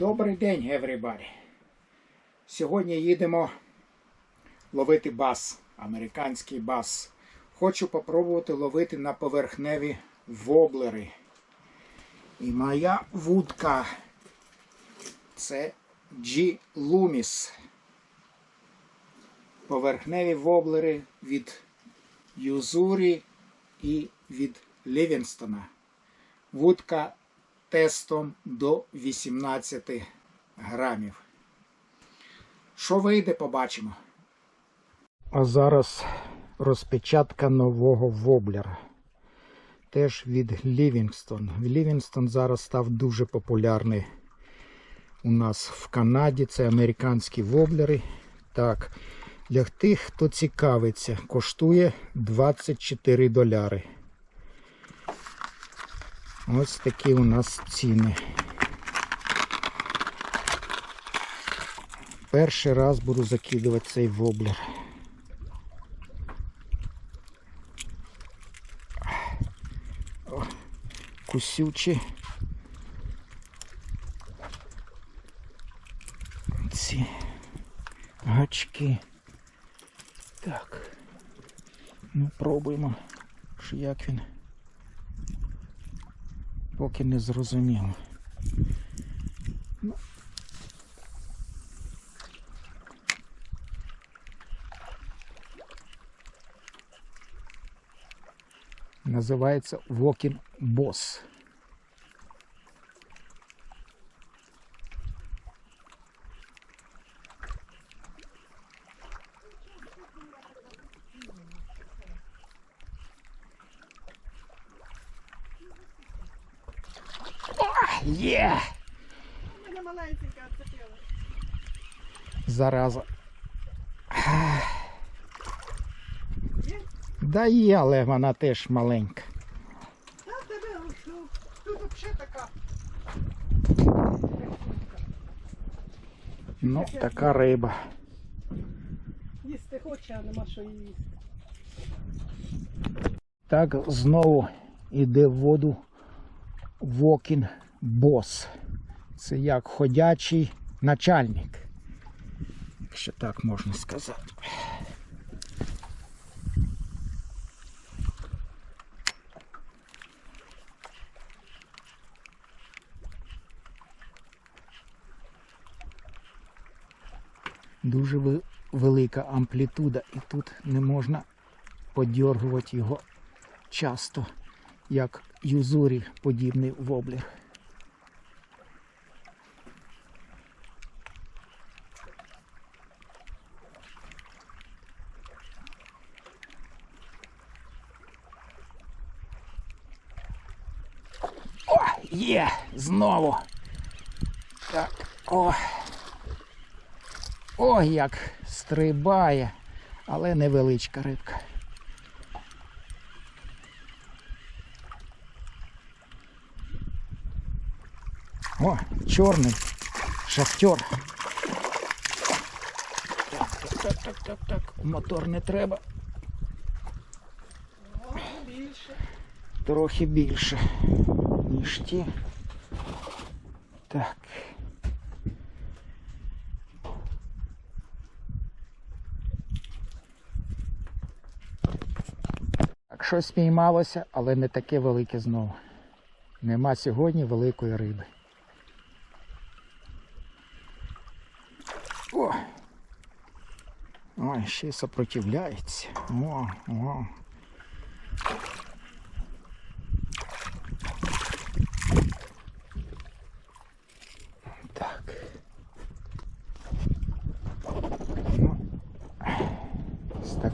Добрий день, everybody! Сьогодні їдемо ловити бас, американський бас. Хочу попробувати ловити на поверхневі воблери. І моя вудка це G Loomis. Поверхневі воблери від Юзурі і від Лівінстона. Вудка тестом до 18 грамів. Що вийде, побачимо. А зараз розпечатка нового воблера. Теж від Лівінгстон. Лівінгстон зараз став дуже популярний у нас в Канаді. Це американські воблери. Так, для тих, хто цікавиться, коштує 24 доляри. Ось такі у нас ціни. Перший раз буду закидувати цей воблер. О, кусючі. Ці гачки. Так. Ну, пробуємо, що як він. Поки не зрозуміло. Називається Walking Boss. Є! Мене маленька відцепила. Зараза. Да є, але вона теж маленька. Та тебе ну, тут взагалі така. Ну, така риба. Їсти хоче, а нема що її їсти. Так знову йде в воду Walking Boss. Це як ходячий начальник. Якщо так можна сказати. Дуже велика амплітуда і тут не можна подьоргувати його часто, як юзурі подібний воблер. О, є, знову. Так, о. Ой, як стрибає, але невеличка рибка. О, чорний шахтер. Так, так, так, так, так. Мотор не треба. О, більше. Трохи більше, ніж ті. Так. Так, щось спіймалося, але не таке велике знову. Нема сьогодні великої риби. О! Ой, ще й сопротивляється. О, о.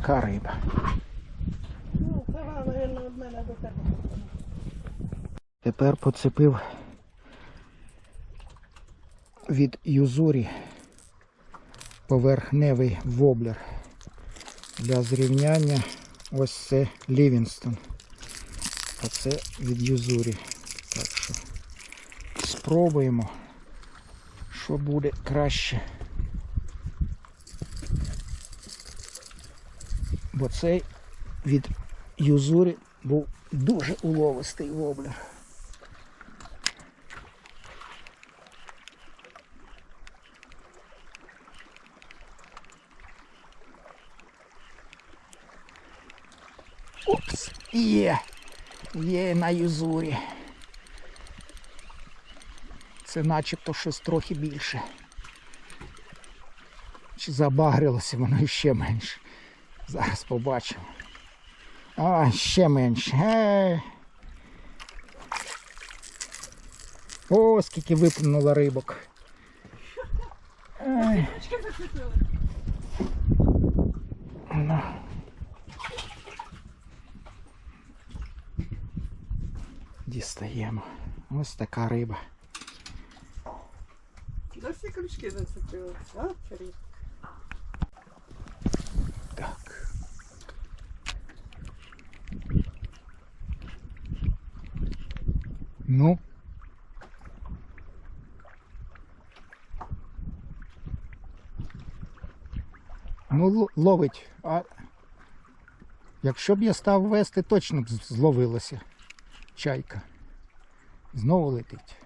Така риба. Ну, це, мабуть, від мене до тебе. Тепер поцепив від юзурі поверхневий воблер. Для зрівняння ось це Лівінстон. А це від юзурі. Так що спробуємо, що буде краще. бо цей від юзурі був дуже уловистий воблер. Опс! Є! Є на юзурі. Це начебто щось трохи більше. Чи забагрилося воно ще менше. Зараз побачимо. А, ще менше. Е. О, скільки виплюнуло рибок. Ай. Ручки зачепили. Ну. Дістаємо. Ось така риба. Да всі крючки зацепили. А, Ну. Ну, ловить. А якщо б я став вести, точно б зловилася чайка. Знову летить.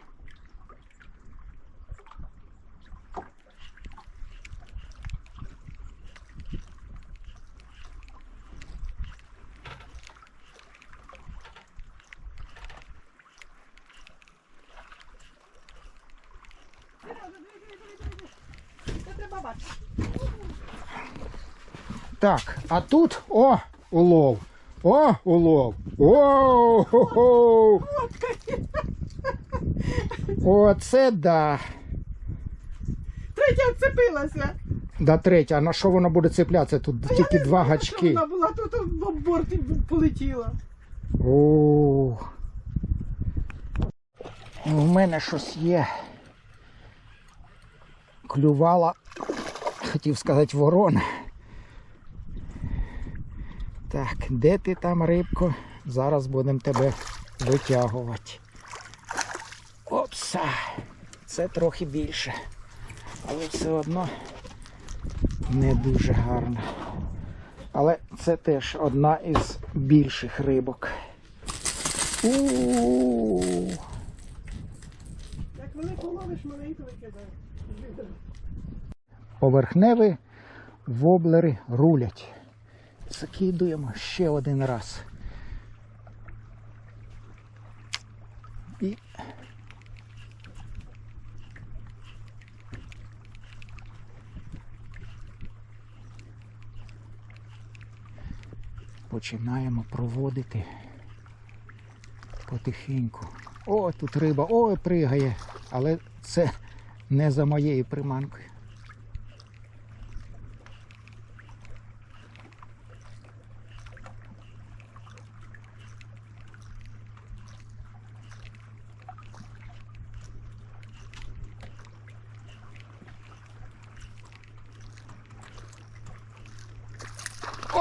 Це треба бачити. Так, а тут о, улов. О, улов. О, хо хо Оце да. Третя вцепилася. Да третя, а на що воно буде цеплятися? Тут тільки два гачки. Вона була тут в борт полетіла. О. У мене щось є. Клювала, хотів сказати, ворона. Так, де ти там, рибко? Зараз будемо тебе витягувати. Опса! Це трохи більше. Але все одно не дуже гарно. Але це теж одна із більших рибок. У-у-у. Як велику ловиш, маленьку викидаєш. Поверхневі воблери рулять. Закидуємо ще один раз. І починаємо проводити потихеньку. О, тут риба, ой, пригає, але це не за моєю приманкою.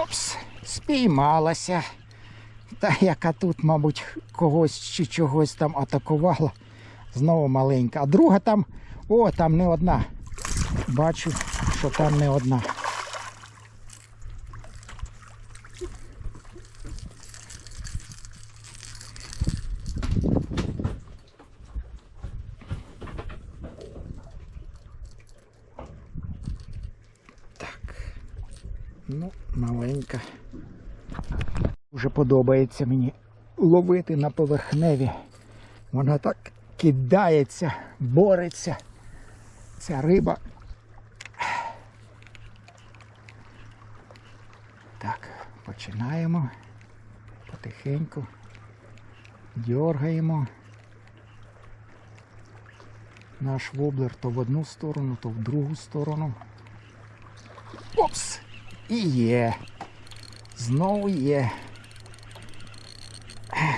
Опс, спіймалася. Та яка тут, мабуть, когось чи чогось там атакувала. Знову маленька. А друга там, о, там не одна. Бачу, що там не одна. Так. Ну, маленька. Дуже подобається мені ловити на поверхневі. Вона так кидається, бореться. Ця риба. Так, починаємо. Потихеньку. Дергаємо. Наш воблер то в одну сторону, то в другу сторону. Опс! І є. Знову є.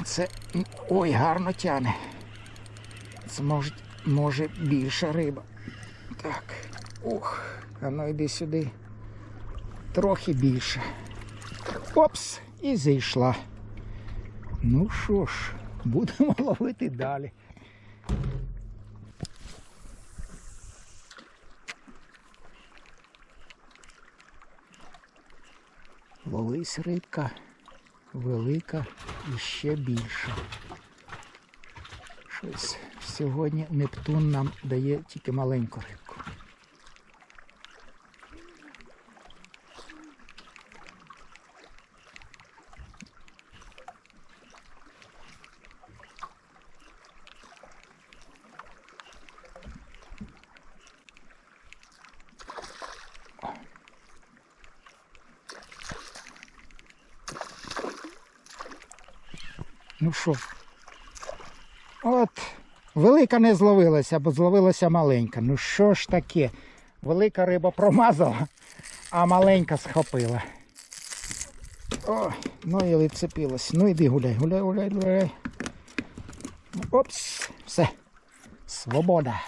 Це ой, гарно тяне. Це може, може більша риба. Так. Ух, а ну йди сюди. Трохи більше. Опс, і зійшла. Ну що ж, будемо ловити далі. Ловись рибка велика і ще більша. Щось сьогодні Нептун нам дає тільки маленьку рибку. Ну що? От, велика не зловилася, бо зловилася маленька. Ну що ж таке? Велика риба промазала, а маленька схопила. О, ну і відцепилась. Ну іди гуляй, гуляй, гуляй, гуляй. Опс, все. Свобода.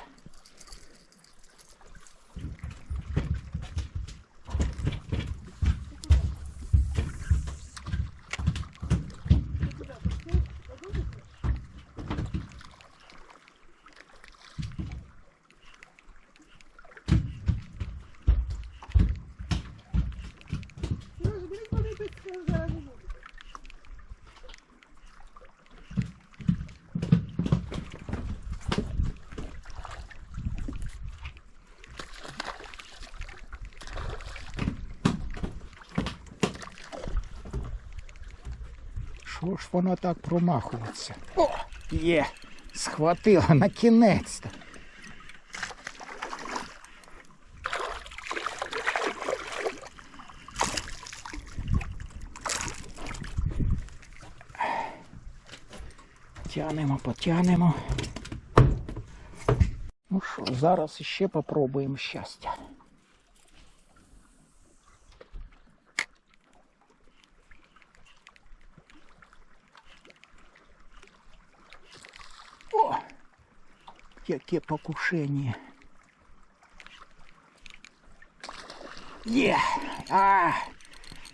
Вона так промахується? О, є! Схватила на кінець-то. Тянемо, потянемо. Ну що, зараз іще попробуємо щастя. О! Яке покушення. Є! А!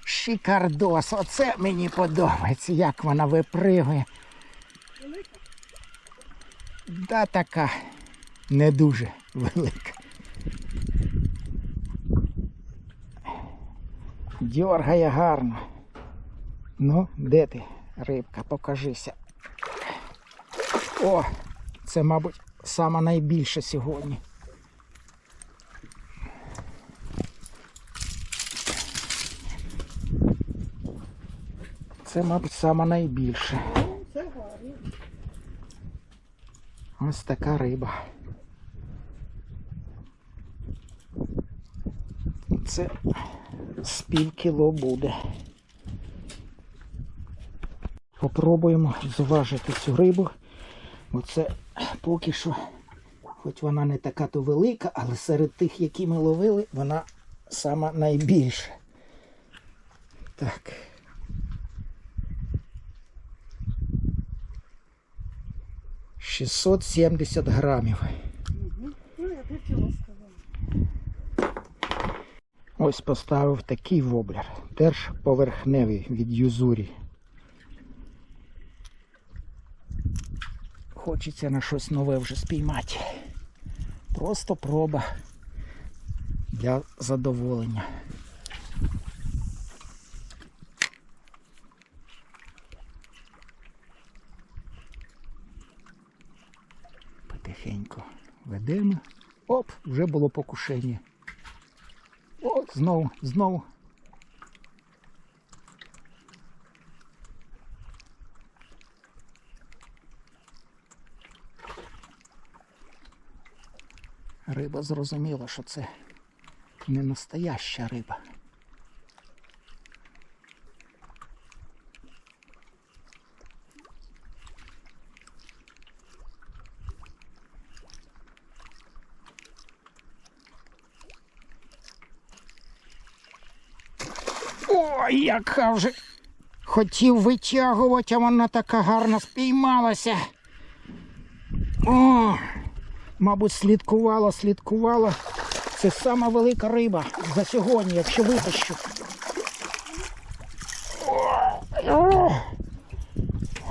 Шикардос! Оце мені подобається, як вона випригує. Велика? Да така не дуже велика. Дьоргає гарно. Ну, де ти, рибка, покажися. О, це, мабуть, сама найбільша сьогодні. Це, мабуть, сама гарно. Ось така риба. Це з пів кіло буде. Попробуємо зважити цю рибу. Бо це поки що, хоч вона не така то велика, але серед тих, які ми ловили, вона сама найбільша. Так. Шістсот сімдесят грамів. Ось поставив такий воблер. Теж поверхневий від юзурі. Хочеться на щось нове вже спіймати. Просто проба для задоволення. Потихеньку ведемо. Оп, вже було покушення. О, знову, знову. Риба зрозуміла, що це не настояща риба. Ой, яка вже хотів витягувати, а вона така гарно спіймалася. О, мабуть, слідкувала, слідкувала. Це сама велика риба за сьогодні, якщо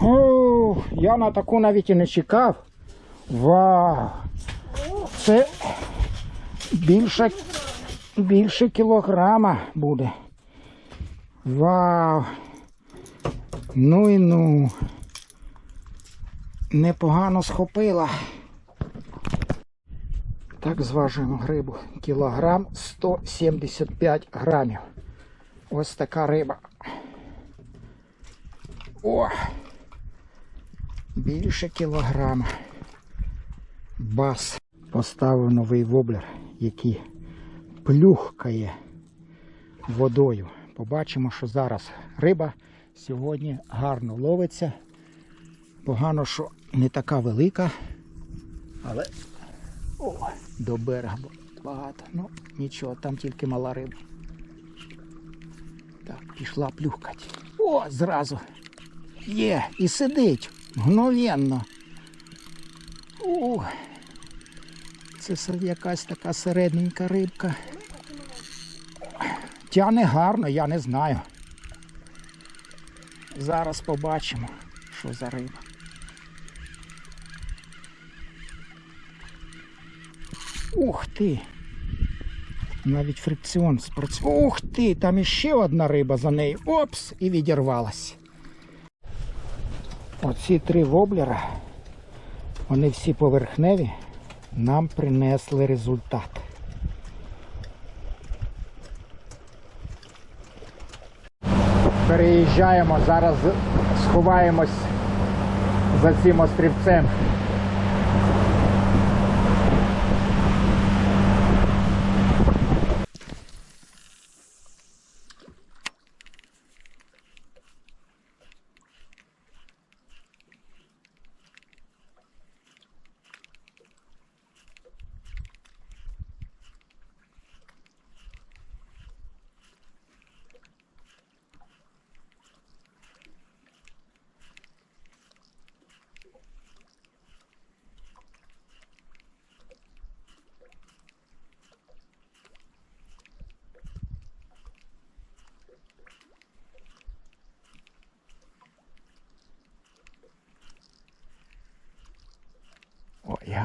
о, я на таку навіть і не чекав. Вау! Це більше, більше кілограма буде. Вау! Ну і ну. Непогано схопила. Так зважуємо грибу. Кілограм 175 грамів. Ось така риба. О! Більше кілограма. Бас. Поставив новий воблер, який плюхкає водою. Побачимо, що зараз риба сьогодні гарно ловиться. Погано, що не така велика, але о, до берега багато. Ну, нічого, там тільки мала риба. Так, пішла плюхкать. О, зразу. Є, і сидить. Мгновенно. Ух. Це якась така середненька рибка. Тяне гарно, я не знаю. Зараз побачимо, що за риба. Ти! Навіть фрикціон спрацював. Ух ти! Там іще одна риба за нею. Опс! І відірвалась. Оці три воблера, вони всі поверхневі, нам принесли результат. Переїжджаємо, зараз сховаємось за цим острівцем.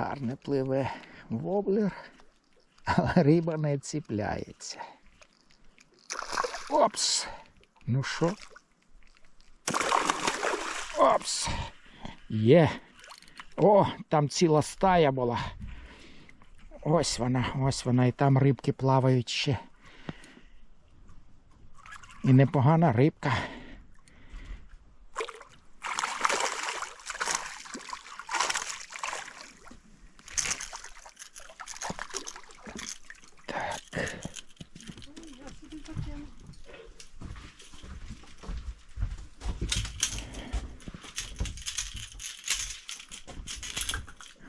Гарне пливе воблер, але риба не ціпляється. Опс! Ну що? Опс! Є. О, там ціла стая була. Ось вона, ось вона, і там рибки плавають ще. І непогана рибка.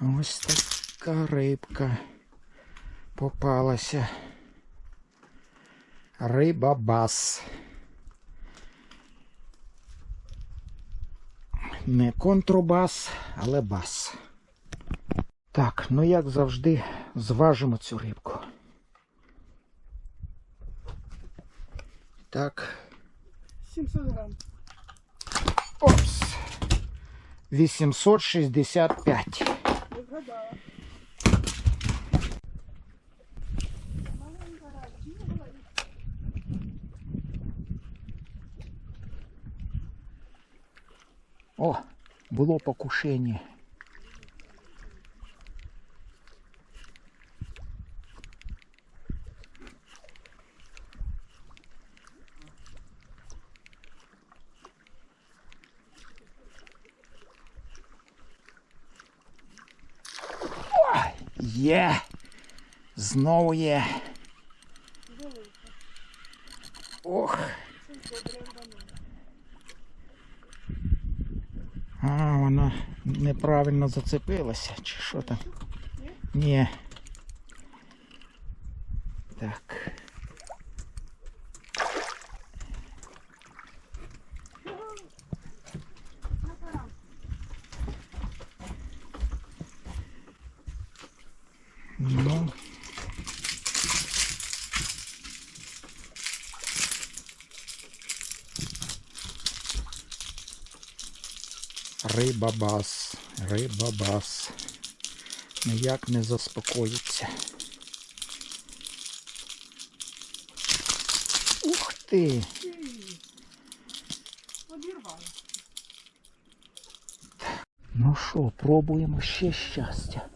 Ось така рибка попалася. Риба бас. Не контрабас, але бас. Так, ну як завжди, зважимо цю рибку. Так, 700 грам. опс. 865. Не вгадала. О, було покушення. Ой, Є. Знову є. Ох. А, вона неправильно зацепилася, чи що там? Ні. Так. Ну. Риба бас, риба. Ніяк не заспокоїться. Ух ти! Ну що, пробуємо ще щастя.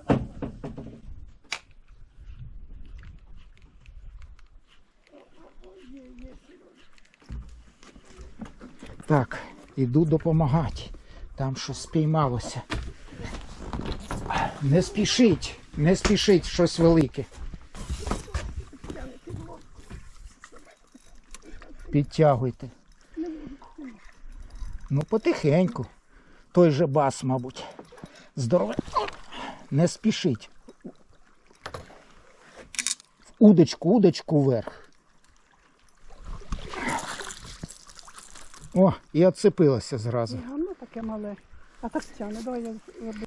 Так, іду допомагати. Там щось спіймалося. Не спішіть, не спішіть щось велике. Підтягуйте. Ну, потихеньку. Той же бас, мабуть. Здорове. Не спішіть. Удочку, удочку вверх. О, і отцепилося зразу. Таке мале. А так тяне, давай я роблю.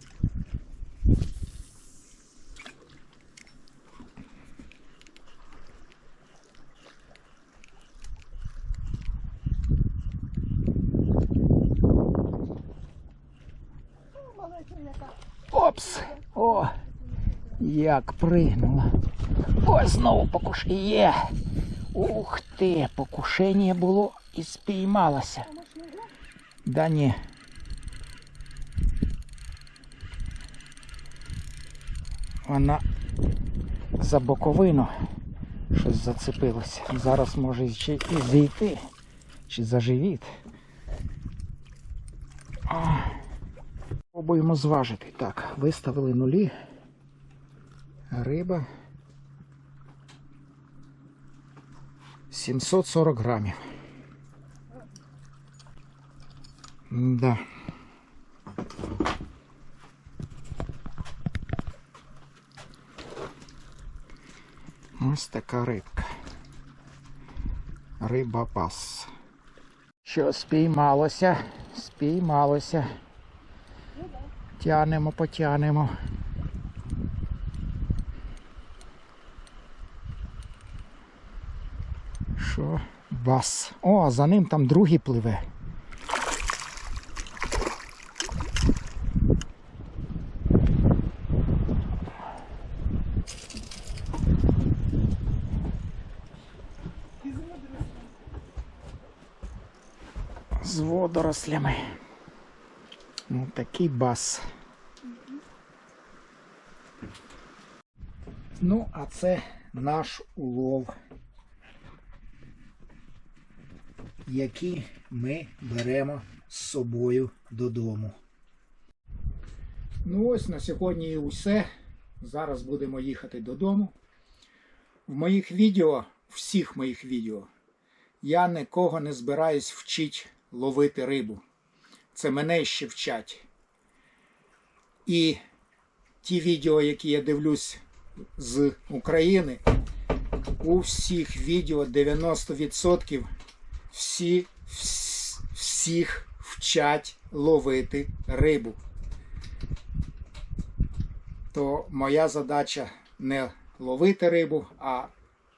Опс! О! Як пригнула. Ось знову покуш... Є! Ух ти! Покушення було і спіймалося. Да ні. Вона за боковину щось зацепилося. Зараз може ще і зійти. Чи за живіт. А. Пробуємо зважити. Так, виставили нулі. Риба. 740 грамів. Да. Ось така рибка. Риба пас. Що спіймалося? Спіймалося. Тянемо, потянемо. Що? Бас. О, а за ним там другий пливе. З водорослями. Ну, такий бас. Ну, а це наш улов, який ми беремо з собою додому. Ну ось на сьогодні і усе. Зараз будемо їхати додому. В моїх відео, всіх моїх відео, я нікого не збираюсь вчити ловити рибу. Це мене ще вчать. І ті відео, які я дивлюсь з України, у всіх відео 90% всі, вс- всіх вчать ловити рибу. То моя задача не ловити рибу, а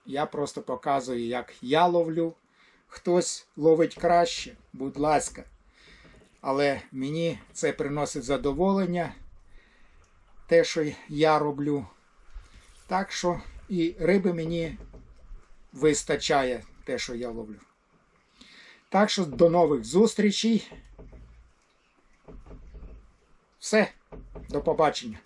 я просто показую, як я ловлю. Хтось ловить краще, будь ласка. Але мені це приносить задоволення, те, що я роблю. Так що і риби мені вистачає те, що я ловлю. Так що до нових зустрічей. Все, до побачення.